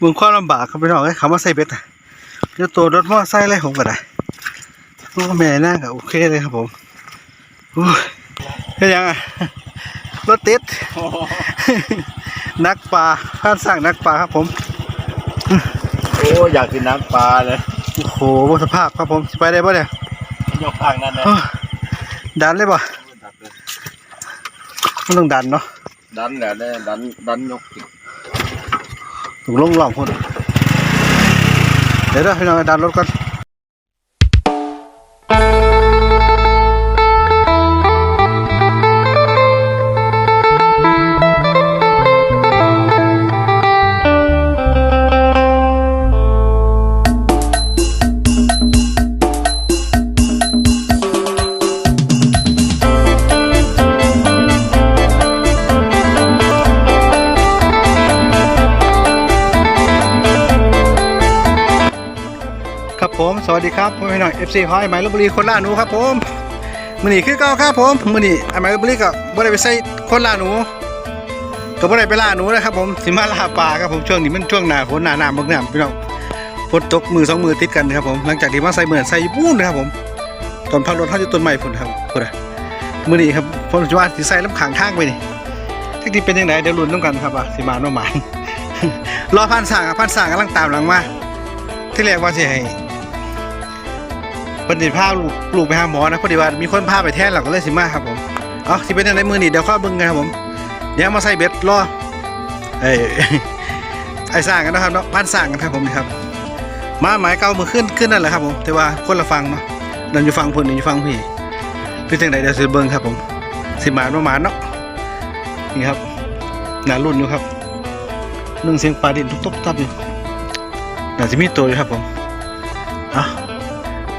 เมืองความลำบากครับพี่น้องไอ้ยคำว่าใส่เบ็ดอะเดี๋ยวตัวรถมอไซค์อะไรผมก็ได้โอ้แม่นั่งก็โอเคเลยครับผมโอ้ยเป็นยังอะรถติด นักปลาข้านสั่งนักปลาครับผม โอ้อยากกินน้ำปลาเลย โอ้โหบสภาพครับผมสิไปได้ป่ะเนี่ยยกทางนั้นนะโอ้ยดันเลยป่ะมันต้องดันเนาะดันแหละเนี่ยดันดันยกถูก ลงหล่องคนเดี๋ยวเดี๋ยวพี่น้องดันรถก่อน พ่อพี่น้อยไหมลบุรีคนล่าหนูครับผมมือนี้คือเก่าครับผมมือนี้ไอ้ไหมลบุรีก็บ่ได้ไปใส่คนล่าหนูก็บ่ได้ไปล่าหนูนะครับผมสิมาล่าปลาครับผมช่วงนี้มันช่วงหนาฝนหน้าน้ำบักน้ำพี่น้องฝนตกมือสองมือติดกันนะครับผมหลังจากที่มาใส่เหมือนใส่ปูนนะครับผมตอนพักรถเขาจะต้นไม้พุ่นครับพุ่นอะมือนี้ครับผมจะว่าสิใส่ลำขางทางไปนี่ที่ที่เป็นยังไงเดี๋ยวลุ้นต้องกันครับว่าสิมาโนมานรอพันสร้างครับพันสร้างกำลังตามหลังมาที่แรกว่าสิให้ พิ่นสิพาลูกลูกไปหาหมอนะพอดีว่ามีคนพาไปแทนเราก็เลยสิมาครับผมเอาสิเป็นจังไดมื้อนีเดี๋ยวข้อเบิ่งกันครับผมเดี๋ยวมาใส่เบ็ดรอเอ้ไอ้สร้างกันนะครับเนาะบ้านสร้างกันครับผมนี่ครับมาหมายเก่ามือขึ้นขึ้นนั่นแหละครับผมแต่ว่าคนละฟังเนาะนั่นอยู่ฟังพุ่นนี่อยู่ฟังพี่คือจังไดเดี๋ยวสิเบิ่งครับผมสิมาประมาณเนาะนี่ครับหนารุ่นอยู่ครับนึ่งเสียงปลาดินตุ๊บๆตับอยู่น่าจะมีตัวอยู่ครับผมอะ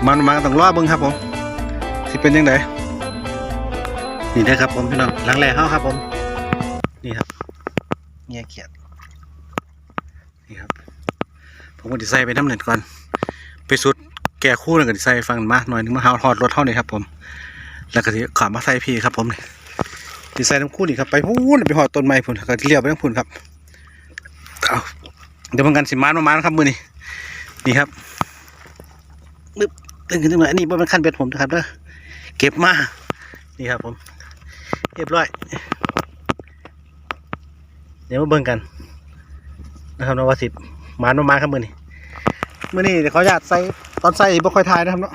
มันมาต้องรอเบิ่งครับผมสิเป็นยังไงนี่นะครับผมพี่น้องหลังแรกเฮาครับผม นี่ครับเงียเขียดนี่ครับ ผมก็ดิใส่ไปน้ำเน็ตก่อน ไปสุดแก่คู่หนึ่งก็ดิใส่ฟังมาหน่อยนึงมาหาหอดรถเท่านี้ครับผม แล้วก็สิขามาใส่พี่ครับผมนี่ดิใส่น้ำคู่นี่ครับไปพูนไปหอดต้นไม้พุ่นก็เลี้ยวไปทั้งพุ่นครับเดี๋ยวมันกันสิมานประมาณครับมือนี้นี่ครับ ตึงขึ้นตรงไหนอันนี้บ่เป็นขั้นเบ็ดผมนะครับเด้อเก็บมานี่ครับผมเรียบร้อย เดี๋ยวมาเบิ่งกัน นะครับนวสิบมานมาครับมือนี้มือนี้เดี๋ยวขออนุญาตใส่ตอนใส่บ่ค่อยทายนะครับเนาะ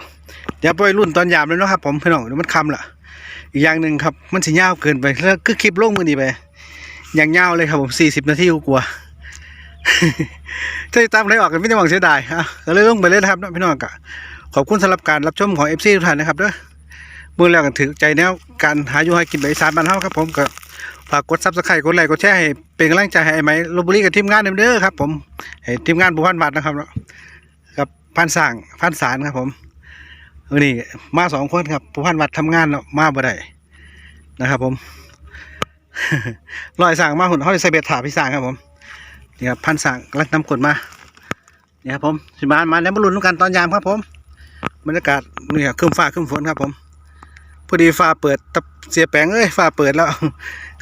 เดี๋ยวไปรุ่นตอนยามเลยเนาะครับ ผมพี่น้องเดี๋ยวมันคำละอีกอย่างหนึ่งครับ มันสิยาวเกินไปแล้วคือคลิปลงมือนี้ไปอย่างยาวเลยครับผมสี่สิบนาทีกว่าตามไรออกกันไม่ได้หวังเสียดายอะก็เลยลงไปเลยนะครับเนาะพี่น้องกะ ขอบคุณสำหรับการรับชมของ FC ทุกท่านนะครับเด้อเมื่อแล้วกันถือใจแนวการหาอยู่ให้กินแบบอีสานบ้านเฮาครับผมก็ฝากกดซับสไครต์กดไลค์กดแชร์ให้เป็นกำลังใจให้ไอ้ไหมลบบุรีกับทีมงานเด้อครับผมให้ทีมงานผู้พันบัตรนะครับกับพันสั่งพันสารครับผมวันนี้มาสองคนครับผู้พันบัตรทำงานมาบ่ได้นะครับ ผมลอยสั่งมาหุ่นเขาจะใส่เบ็ดถาพี่สั่งครับผมนี่ครับพันสั่งกำลังนำกดมานี่ครับผมสิบานมาแล้วมาลุ้นกันตอนยามครับผม บรรยากาศนี่ครับครึ้มฟ้าครึ้มฝนครับ ผมพอดีฟ้าเปิดตับเสียแปลงเอ้ยฟ้าเปิดแล้ว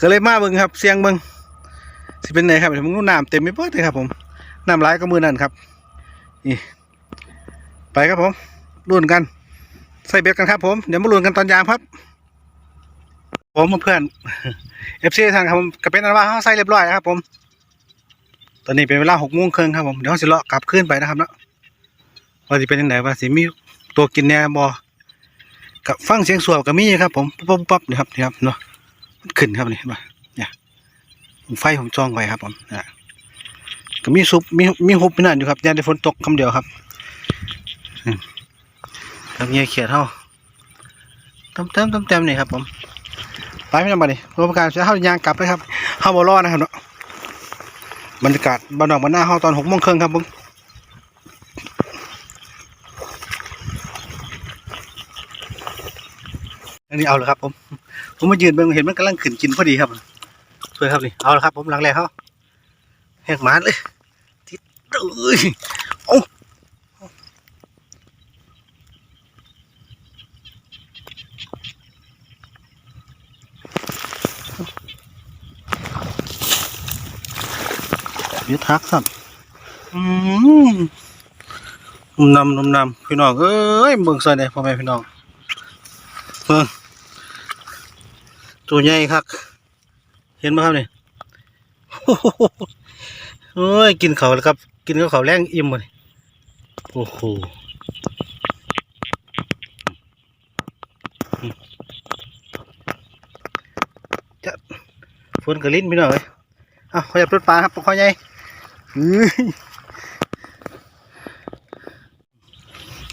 ก็เลยมาเบิ่งครับ เสียงเบิ่งสิเป็นไงครับผมนู้นน้ำเต็มไปหมดเลยครับผมน้ำไหลก็มือนั่นครับนี่ไปครับผมรุ่นกัน ใส่เบ็ดกันครับ ผมเดี๋ยวมาลุ้นกันตอนยามครับ ผมเพื่อนเอฟซีทางครับผมก็เป็นอันว่าเขาใส่เรียบร้อยแล้วครับ ผม ตอนนี้เป็นเวลาหกโมงครึ่งครับผมเดี๋ยวเราสิเลาะกลับขึ้นไปนะครับเนาะว่าสิเป็นยังไงว่าสิมี ตัวกินแหน่บอกับฟังเสียงสวบกับมีครับ ผมปุ๊บปุ๊บปุ๊บนี่ครับนี่ครับเนาะมันขึ้นครับนี่เห็นปะเนี่ยผมไฟผมจ้องไว้ครับ ผมนะก็มีซุปมีมีฮุบมีนั่นอยู่ครับยามได้ฝนตกคำเดียวครับครับเงี้ยเขียดเท่าเต็มเต็มเต็มเต็มนี่ครับ ผมไปไม่ต้องมาดิรวมการจะเข้ายางกลับไปครับเข้าบอลอนะครับเนาะบรรยากาศบ้านนอกบ้านหน้าเข้าตอนหกโมงครึ่งครับผม อันนี้เอาเลยครับ ผม ผมมายืนเบิ่งเห็นมันกำลังขึ้นกินพอดีครับสวยครับนี่เอาละครับ ผมหลังแรกเขาแหกหมาเลยทิศเอ้ยโอ้ยึดทักสับอืมนุ่มนำนุ่มนำพี่น้องเอ้ยเบิ่งใส่เนี่ยพ่อแม่พี่น้องเบิ่ง ตัวใหญ่ครับ เห็นไหมครับเนี่ยโอ้ยกินเขาแล้วครับ กินเขาแรงอิ่มเลยโอ้โหจะฝนกระลิ้นพี่น้องเลยเอาขยับรถปลาครับขอใหญ่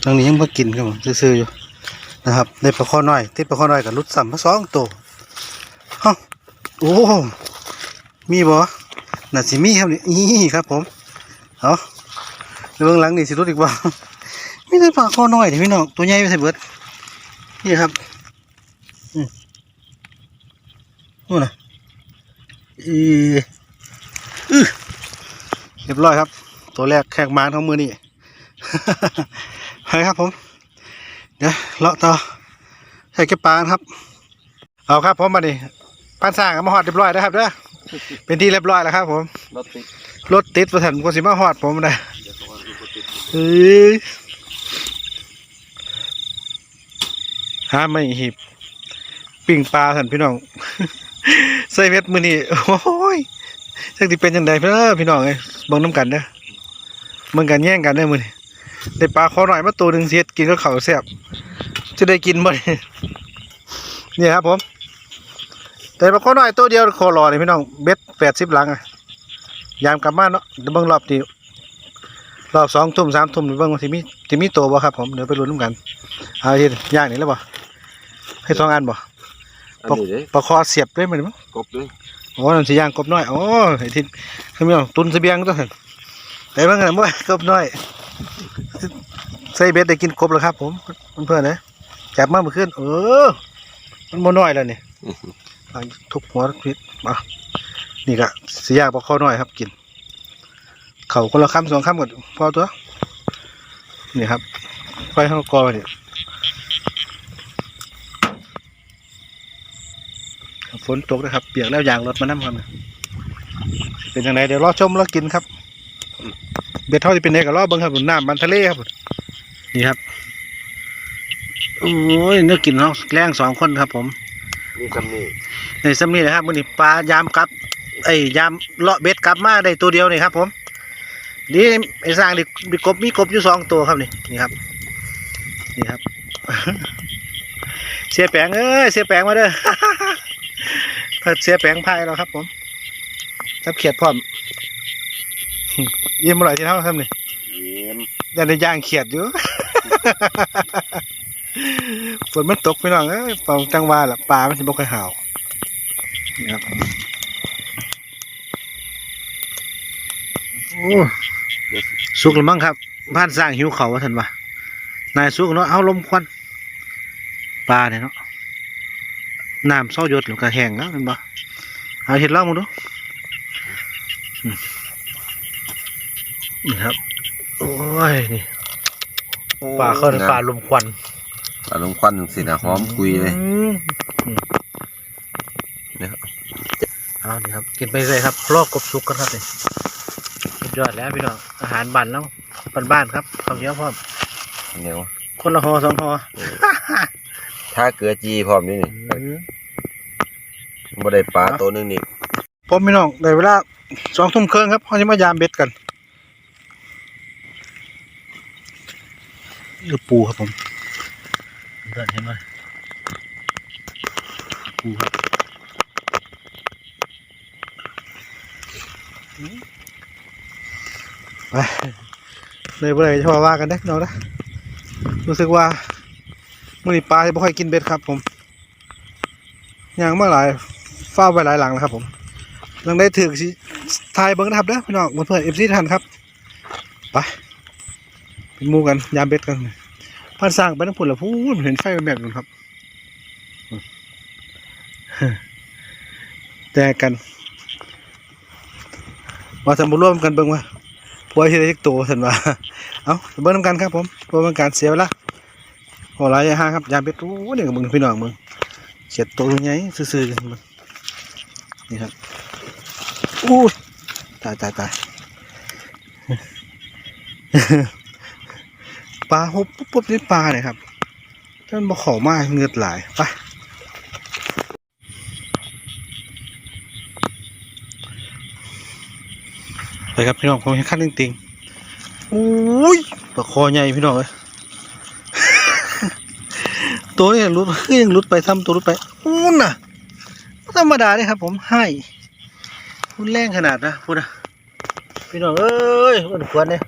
ตรงนี้ยังมากินครับผมซื่อๆอยู่นะครับได้ปลาข้อน้อยติดปลาข้อน้อยกับรุดสัมมาสองตัว ฮ้าโอ้ มีบ่น่าสิมีครับนี่อีครับผมเอาแล้วเบื้องหลังนี่สิรถอีกบ่มีแต่ปลาคอน้อยเดี๋ยวพี่น้องตัวใหญ่ไม่ใช่เบิดนี่ครับอืมนู่นนะอีอือเรียบร้อยครับ ตัวแรกแขกมานของมือนี่ไปครับผม เดี๋ยวเลาะต่อใส่ก็บปลาครับ เอาครับผมมาดิ ปานสร้างก็มาหอดเรียบร้อยแล้วครับเด้อเป็นที่เรียบร้อยแล้วครับ ผมรถติดรถติดประถันก็สิมาหอดผมนะเฮ้ยหาไม่หีบปิ่งปลาสันพี่น้องใส่เม็ดมือนี่โอ้ยสักทีเป็นยังไงเพื่อพี่น้องเอ้ยเบังน้ำกันเด้อเบิ่งกันแย่งกันได้อมือนี่ได้ปลาคอหน่อยมาตัวหนึ่งเสียดกินก็เขาวแซ่บจะได้กินบ่เนี่ยนี่ครับผม แต่ปลาคอหน่อยตัวเดียวคอรอเลยพี่น้องเบ็ดแปดสิบหลังอะยามกลับมาเนาะเดี๋ยวเบิ่งรอบที่รอบสองทุ่มสามทุ่มเดี๋ยวเบิ่งว่าสิมีสิมีตัวบ่ครับผมเดี๋ยวไปลุ้นนำกันเอาเฮ็ดย่างนี่แล้วบ่ให้สองอันบ่อันนี้เลยปลาคอเสียบด้วยมั้ยมั้งกบเลยโอ้นั่นสิย่างกบน้อยโอ้ไอ้ที่คือมีตุนเสบียงตัวหั่นไปเบิ่งกันบ่กบน้อยใส่เบ็ดได้กินกบแล้วครับ ผมเพื่อนๆนะจับมาเมื่อคืนเออมันบ่น้อยแล้วนี่เอา ทุบหัวพิษมานี่ก็สิย่างปลาคอน้อยครับกิน เขาคนละคำสองคำกันพอตัว นี่ครับไฟข้างกอเนี่ยฝนตกนะครับ เปียกแล้วยางรถมานั่ครับเป็นยังไงเดี๋ยวรอชมรอกินครับ เบ็ดเท่าที่เป็นเอกรอเบิ้งครับน้ำมันทะเลครับนี่ครับโอ้ยเนื้อกินเนาะแรงสองคนครับผม นี่คำนี้ ในซ้ำนี่นะครับมันนี่ปลายามกลับไอ้ยยามเลาะเบ็ดกลับมาได้ตัวเดียวนี่ครับผมนี่ไอ้สร้างดิดิกบมีกบอยู่สองตัวครับนี่นี่ครับนี่ครับ เสียแปลงเอ้ยเสียแปลงมาเด้อเพิ่นเสียแปลงพายแล้วครับ ผมจับเขียดพร้อมยิ้มอร่อยที่เท่าครับนี่เยี่ยมยันได้ย่างเขียดอยู่ฝนมันตกไปหน่อยเอ้ยเป่าจังหวะละปลามันจะบ่ค่อยห่าว นี่ครับโอ้สุกแล้วมั้งครับบ้านสร้างหิวเขาวะท่านวะนายสุกเนาะเอาลมควันปลาเนี่ยเนาะน้ำเศร้าหยดหรือก็แห้งแล้วแมันบ่เอาเห็ดเล่ามาดูอืมนี่ครับ โอ้ยนี่ปลาเข้าในปลาลมควันปลาลงควันสินะหอมคุยเลยอืมเนี่ยครับ เอานี่ครับ กินไปเลยครับลอกกบสุกกันครับนี่สุดยอดแล้วพี่น้องอาหารบ้านแล้วบ้านๆครับข้าวเหนียวพร้อมเหนียวคนละห่อสองห่อถ้าเกลือจีพร้อมนี่นี่อืมบ่ได้ปลาตัวหนึงนี่ผมพี่น้องได้เวลาสองทุ่มครึ่งครับเขาจะมายามเบ็ดกันนี่คือปูครับผมเดินเห็นไหมปูครับอืม ไปเลยเมื่อไหร่จะว่ากันได้น้องนะรู้สึกว่ามื่อนี้ปลาจะไม่ค่อยกินเบ็ดครับ ผมอย่างเมาหลายเฝ้าไปหลายหลังแล้วครับผมหลังได้ถือสิทายเบิ้งนะครับเด้อพี่น้องเพื่อนเอฟซีทันครับไปเป็นมูกันยามเบ็ดกันพันสร้างไปทั้งผุนละพูนเห็นไฟแบบนั้นครับแจกกัน มาทำบุญร่วมกันเบิ่งว่าพวยที่ได้โตสันว่าเอาเบิ่งน้ำกันครับผมเพื่อเป็นการเสียเวลาโอ้หลายอย่าห้าครับยามเบ็ดโอ้เนี่ยกับมึงพี่น้องมึงเฉียดตัวใหญ่ซื่อๆกันนี่ครับอู้ตายตายตายปลาหุบปุ๊บปุ๊บนี่ปลาเนี่ยครับท่านบอกขอมากเงือดหลายไป ครับพี่น้องผมเห็นขั้นจริงๆโอ้ยปลาคอใหญ่พี่น้องเลยตัวนี้รุดยังรุดไปทำตัวรุดไปอู้น่ะธรรมดาเนี่ยครับ ผมให้รุนแรงขนาดนะพูดนะพี่น้องเอ้ยอ้วนควรเนี่ย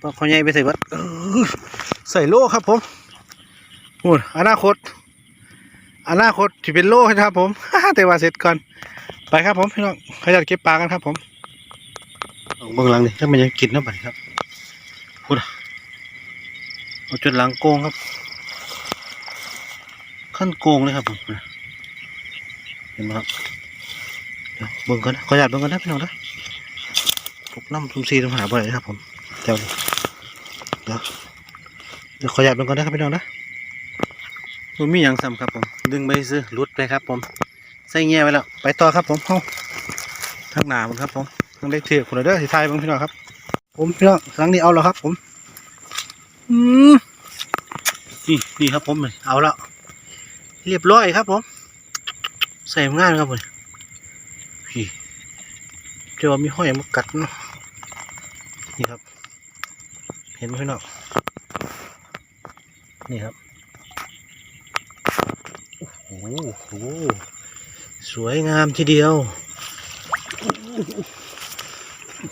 ปลาคอใหญ่ไปใส่วัดเออใส่โล่ครับผมโอ้ยอนาคตอนาคตที่เป็นโล่ครับผมแต่ว่าเสร็จก่อน ไปครับผมพี่น้องขยันเก็บปลากันครับผมเอาเบื้องหลังนี่ถ้ามันยังกินนะบัดครับพูดเอาจนหลังโกงครับ ขั้นโกงเลยครับผมเห็นไหมครับเดี๋ยวเบิ่งกันนะขออนุญาตเบิ่งกันนะพี่น้องนะพวกน้ำทุ่มซีทุ่มหาบ่อยครับผมเดี๋ยวเดี๋ยวเดี๋ยวขอหยับลงก่อนนะครับพี่น้องนะผมมีอย่างซ้ำครับผม ดึงไปซื้อรุดไปครับผม ใส่เงี้ยไว้แล้ว ไปต่อครับผมเฮ้าทางหนามันครับผมต้องได้เถือกคนละเด้อสิทายบ้างพี่น้องครับ ผมพี่น้องครั้งนี้เอาแล้วครับ ผม อืมนี่นี่ครับผมเลยเอาแล้วเรียบร้อยครับผม ใส่ง่ายครับผมพี่เจอมีห้อยมากัดเนาะนี่ครับ เห็นไหมพี่น้องนี่ครับ โอ้โห สวยงามทีเดียว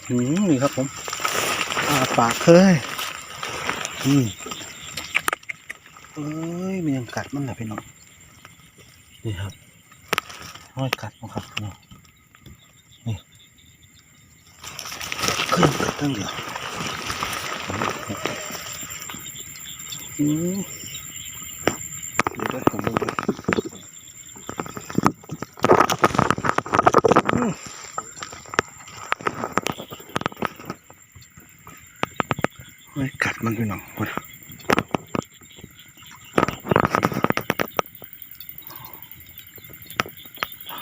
อืมนี่ครับผมอาปากเคยอืมเอ้ยมันยังกัดมันแหละพี่น้องนี่ครับห้อยกัดนะครับพี่น้องนี่ขึ้นกัดตั้งเดียวอืมเดี๋ยวได้ผมดูมเฮ้ยกัดมันไปหน่อยคน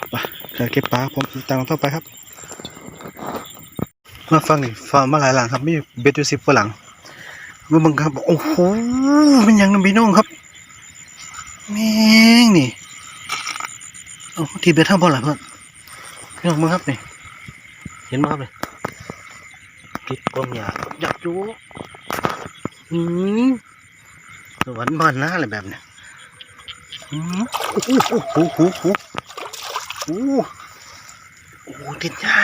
ไป จะเก็บปลาผมตามต่อไปครับ มาฟังนี่ฟาร์มาหลายหลังครับมีเบ็ดอยู่สิบกว่าหลังมื่อบังครับโอ้โหมันยังน้ำพี่น้องครับแม่งนี่เอาทีเบ็ดท่าบอลหล่ะเพื่อนพี่น้องมึงครับนี่เห็นไหมครับเลยติดกล้องยาอยากดูอืมสวรรค์บ้านนะอะไรแบบเนี้ยอืมโอ้โหโอ้โหโอ้โห อ้โหโอ้โหติดยา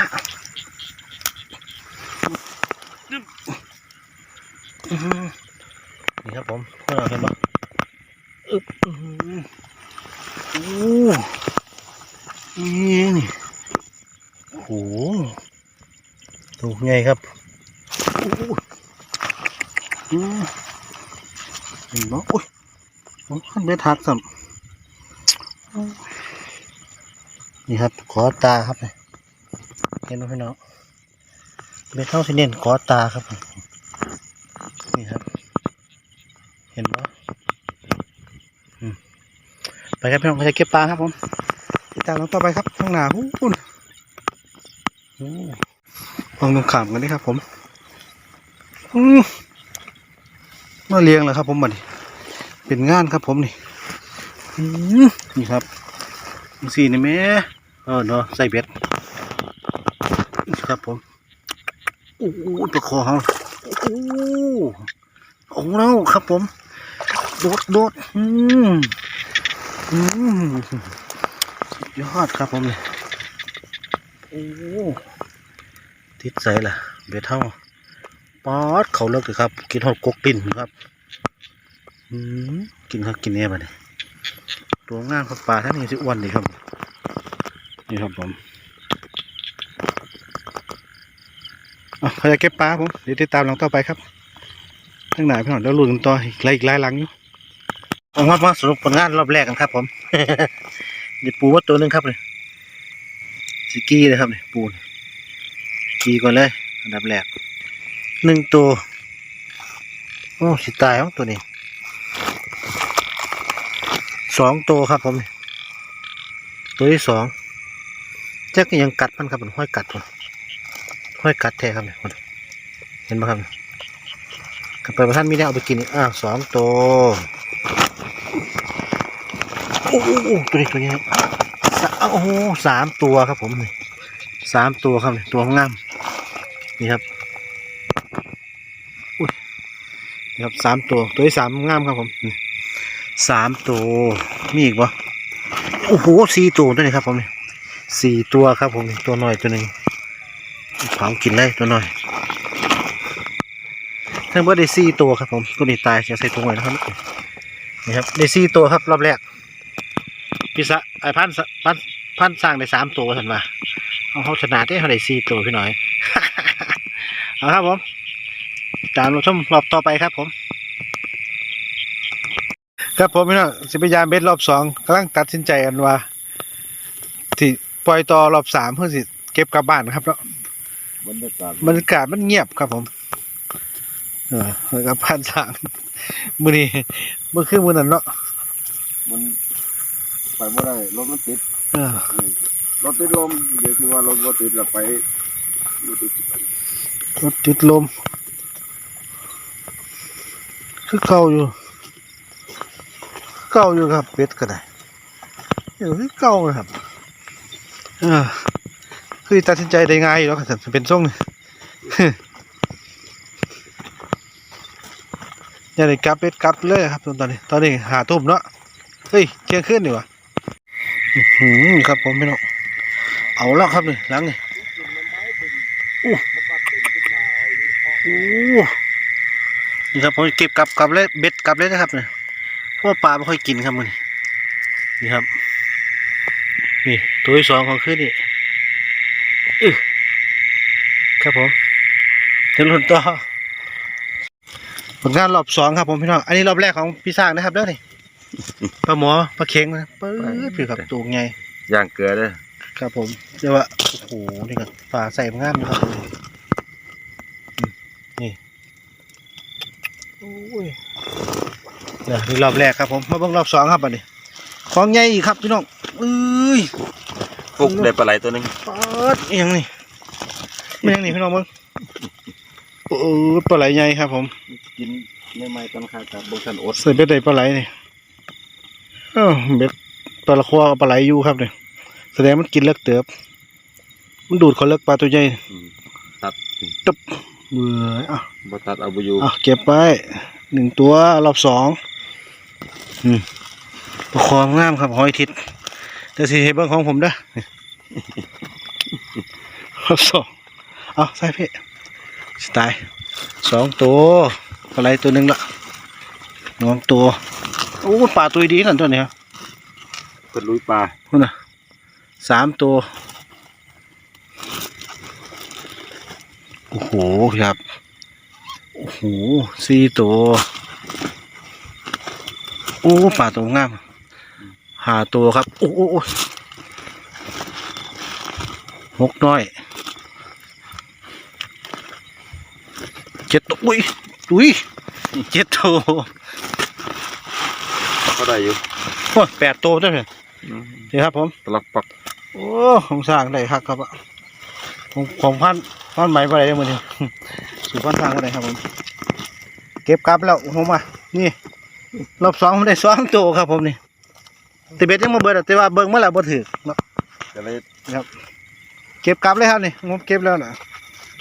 อืมนี่ครับผมเพื่อนเราเห็นปะอึ๊บอื้อหือโอ้นี่นี่โอ้โหตัวใหญ่ครับโอ้โหอืมเห็นปะโอ้ยผมขึ้นไปทัดสัม นี่ครับ ขอตาครับเนี่ยเห็นไหมพี่น้องเบ็ดเท่าสิเน้นขอตาครับ นี่ครับ เห็นปะอืมไปครับพี่น้องเราจะเก็บปลาครับผมติดตามเราต่อไปครับข้างหน้าหู้นโอ้ลองตรงขามกันดิครับผมอืมมาเลี้ยงแล้วครับผมบัดนี้เป็นงานครับผมนี่นี่ครับมีสี่นี่แม่ เออเนาะใส่เบ็ดครับผมโอ้โหตัวคอเขาโอ้โหของเราครับผม โดดโดดอืมอืมยอดครับผมเนี่ยโอ้ติดใส่ล่ะ เบ็ดเท่าปอดเขาเลิกเลยครับ กินหอดกกปิ่นครับอืมกินครับกินเนี่ยมาเนี่ยตัวงามครับปลาท่านนี้สิอ้วนดีครับ นี่ครับผมเขาจะเก็บปลาผมเดี๋ยวติดตามหลังต่อไปครับทั้งหลายพี่น้องแล้วลุ้นกันต่ออีกหลายอีกหลายหลังอยู่ผมว่ามาสรุปผลงานรอบแรกกันครับ ผมเดี๋ยวปูว่าตัวหนึงครับเลยสกี้เลยครับเนี่ยปูนกีก่อนเลยอันดับแรกหนึ่งตัวโอ้สิตายของตัวนี้สองตัวครับผม ตัวที่สอง แจ็คยังกัดมันครับมันห้อยกัดหห้อยกัดแท้ครับเนี่ยเห็นไหมครับกับไปประท่านมีแนวเอาไปกินอีกอ้าสองตัวโอ้โหตัวนี้ตัวนี้ครับสโอ้โหสามตัวครับผมนี่สามตัวครับนี่ตัวงามนี่ครับอุ้ยนี่ครับสามตัวตัวที่สามงามครับผมสามตัวมีอีกปะโอ้โหสี่ตัวตัวนี้ครับผมนี่ สี่ตัวครับผมตัวหน้อยตัวหนึ่งเผากินเลยตัวหน้อยทั้งหมดได้สี่ตัวครับผมตัวนี้ตายจะใส่ถุงไว้นะครับนี่ครับได้สี่ตัวครับรอบแรกพี่สะไอพันพันพันสร้างได้สามตัวทันมาเอาเขาชนะได้เขาได้สี่ตัวพี่หน่อยเอาครับผมตามเราชมรอบต่อไปครับผมครับผมพี่น้องสิพยายามเบ็ดรอบสองกำลังตัดสินใจกันว่าที่ ปล่อยต่อรอบสามเพื่อสิเก็บกลับบ้านครับแล้วบรรยากาศบรรยากาศมันเงียบครับผม เออแล้วก็ผ่านทางมือนี้เมื่อคืนมือนั้นเนาะมันไปไม่ได้รถมันติดเอออืมรถติดลมเดี๋ยวคือว่ารถบ่ติดแล้วไปบ่ติดรถติดลมคือเก่าอยู่ เก่าอยู่ครับเป็ดก็ได้เออคือเก่าเลยครับ เออคือตัดสินใจได้ง่ายอยู่แล้วครับเป็นส่งนี่อย่าได้กลับเป็ดกลับเลยครับตอนนี้ ตอนนี้หาทุ่มเนาะเฮ้ยเที่ยงคืนดีกว่าอื้อหือครับผมพี่น้องเอาแล้วครับนี่หลังนี่โอ้โอ้นี่ครับผมเก็บกลับกลับเลยเบ็ดกลับเลยนะครับเนี่ยเพราะว่าปลาไม่ค่อยกินครับมันนี่ครับนี่ ตัวที่สองของคืนนี่อื้อครับผมเดี๋ยวหลุนต่อผลงานรอบสองครับผมพี่น้อง อันนี้รอบแรกของพี่สร้างนะครับเด้อนี่ปลาหมอปลาเค็งนะปื๊ดพี่ครับตัวไงย่างเกลือเด้อครับผมเรียกว่า โอ้โห นี่ก็ปลาใส่งามนะครับอืมนี่โอ้ยเดี๋ยวนี่รอบแรกครับผม มาเบิ่งรอบสองครับอันนี้ ของใหญ่อีกครับพี่น้องเอ้ย ฟุกได้ปลาไหลตัวหนึงปาดอหยังนี่ไม่ยังนี่พี่น้องเบิ่งโอ้ยปลาไหลใหญ่ครับ ผม กินไม่ไม่ตอนขาดกับบงสันอดใส่เบ็ดได้ปลาไหลนี่เออเบ็ดปลาละควากับปลาไหลอยู่ครับเนี่ยแสดงมันกินเลิกเติบ มันดูดเขาเลิกปลาตัวใหญ่อืมตัดเบื่ออะบ่ตัดเอาบ่อยู่อะเก็บไว้หนึ่งตัวรอบสองอืมประคองงามครับหอยทิศ เดี๋ยวสิเห็นเบิ้งของผมเด้อรอบสองเอาใส่พี่สไตล์สองตัวปลาไหลตัวหนึ่งละสองตัวโอ้ปลาตัวดีนั่นตัวเนี้ยเพิ่นลุยปลานู่นน่ะสามตัว โอ้โหครับ โอ้โหสี่ตัว โอ้ป่าตัวงาม หาตัวครับ โอ้โอ้โอ้หกน้อยเจ็ดตัวอุ้ยอุ้ยเจ็ดตัวก็ได้อยู่โอ้ยแปดตัวได้เลยเดี๋ยวครับผมตลักปักโอ้ของสร้างได้ครับครับอะของของพันพันไหมไปไหนได้หมดนี่สู่พันสร้างไปไหนครับผมเก็บกลับแล้วผมมานี่รอบสองผมได้สองตัวครับผมนี่แติเบ็ดยังมาเบิดอะแต่ว่าเบิ่งเมื่อไหร่บ่ถือเนาะก็เลยเก็บกลับเลยครับนี่งบเก็บแล้วนะ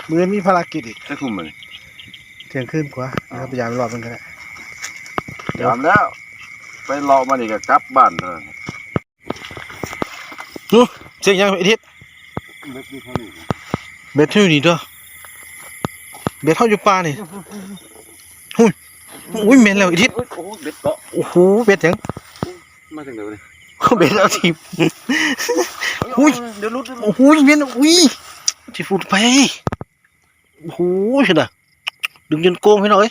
มือมีภารกิจอีกจะคุมมันเที่ยงคืนกว่านะครับพยายามรอบมันก็ได้เดี๋ยวยามแล้ว ไปรอมานี่ก็กลับบ้านเท่านั้นเสียงยังไอ้ทิศเบ็ดนี่เท่านี้เบ็ดเท่าอยู่นี่เด้อเบ็ดเท่าอยู่ป่านี่หุ้ยอุ้ยเหม็นแล้วไอ้ทิศโอ้โหเบ็ดเกาะโอ้โหเบ็ดหยัง มาจากไหนวะนี่เบ็ดเอาทิพอุ้ยเดี๋ยวรุดโอ้โหเบ็ดอุ้ยจะฟูดไปโอ้โหเห็นอะดึงจนโกงให้หน่อย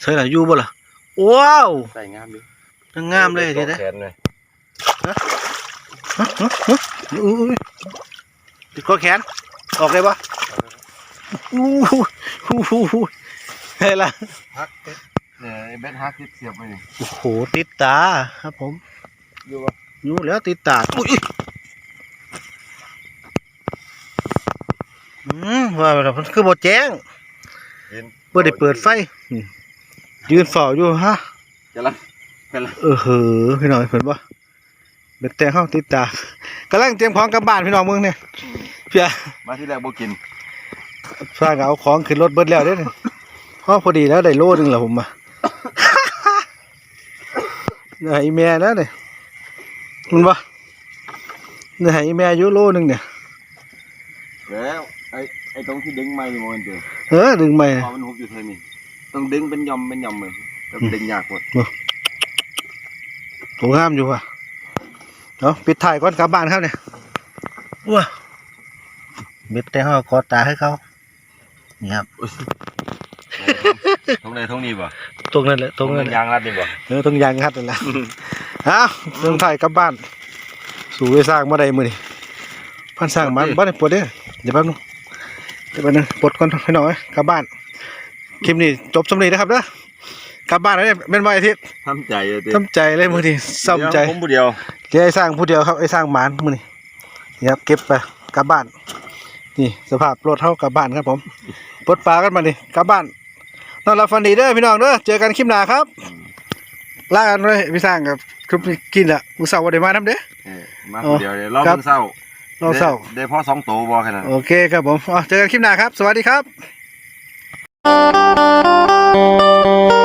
ใส่หลายอยู่บ่ล่ะว้าวใส่งามดินางงามเลยเดี๋ยวนะแขนเลยฮะฮะฮะอุ้ยติดคอแขน ออกเลยปะอู้หูอู้หูอู้หูเฮ้ยล่ะ ฮักเบ็ดเนี่ยไอ้เบ็ดฮักที่เสียบไปนี่โอ้โหติดตาครับผมอยู่ปะอยู่แล้วติดตาอุ้ยอืมว่าแล้วมันคือบ่แจ้งเห็นบ่ได้เปิดไฟอืมยืนเฝ้าอยู่ฮะจะละเป็นละเออเหอพี่น้องเพิ่นบ่เบ็ดแต่เฮาติดตากำลังเตรียมของกลับบ้านพี่น้องมึงเนี่ยเพียมาที่แรกบ่กินสร้างเอาของขึ้นรถเบิดแล้วเด้อนี่พอพอดีแล้วได้โลนึงแล้วผมมา เนี่ยให้อีแม่แล้วเนี่ยมันบ่เนี่ยให้อีแม่อยู่โลนึงเนี่ยแล้วไอ้ไอ้ตรงที่ดึงไม้นี่มันเด้อเออดึงไม่พอมันหุบอยู่เท่านี้ต้องดึงเป็นยอมเป็นยอมเลยแต่มันดึงยากหมดตัวงามอยู่ว่ะเอาปิดถ่ายก่อนกลับบ้านครับเนี่ยว้าเบ็ดแต่เฮากอดตาให้เขานี่ครับตรงไหนตรงนี้บ่ ตรงนั้นแหละตรงนั้นแหละยางรัดนี่บ่เออต้องยางคัดนั่นแหละเอาเรื่องถ่ายกลับบ้าน สู่ไปสร้างมาได้มือนี่พันสร้างมันบ้านปวดเด้อเดี๋ยวแป๊บนึงเดี๋ยวแป๊บนึงปลดก่อนให้หน่อยกลับบ้านคลิปนี้จบสำเร็จนะครับเด้อกลับบ้านแล้วเนี่ยเป็นวันอาทิตย์ทำใจเลยติทำใจเลยมือนี่ซ้ำใจเดี๋ยวผมผู้เดียวเดี๋ยวไอ้สร้างผู้เดียวครับไอ้สร้างหมานมือนี่นี่ครับเก็บไปกลับบ้านนี่สภาพรถเท่ากลับบ้านครับผมปลดปลากันมาดิกลับบ้าน นอนหลับฝันดีเด้อพี่น้องเด้อเจอกันคลิปหน้าครับลากันเลยพี่สร้างกับคือกินละมือเสาร์วันเดมาทำเด้อเออมาผู้เดียวเลยรอบครับเพิ่งเศร้าเราเสาร์ได้ได้พ่อสองโตบ่แค่นั้น โอเคครับผมอ๋อเจอกันคลิปหน้าครับ สวัสดีครับ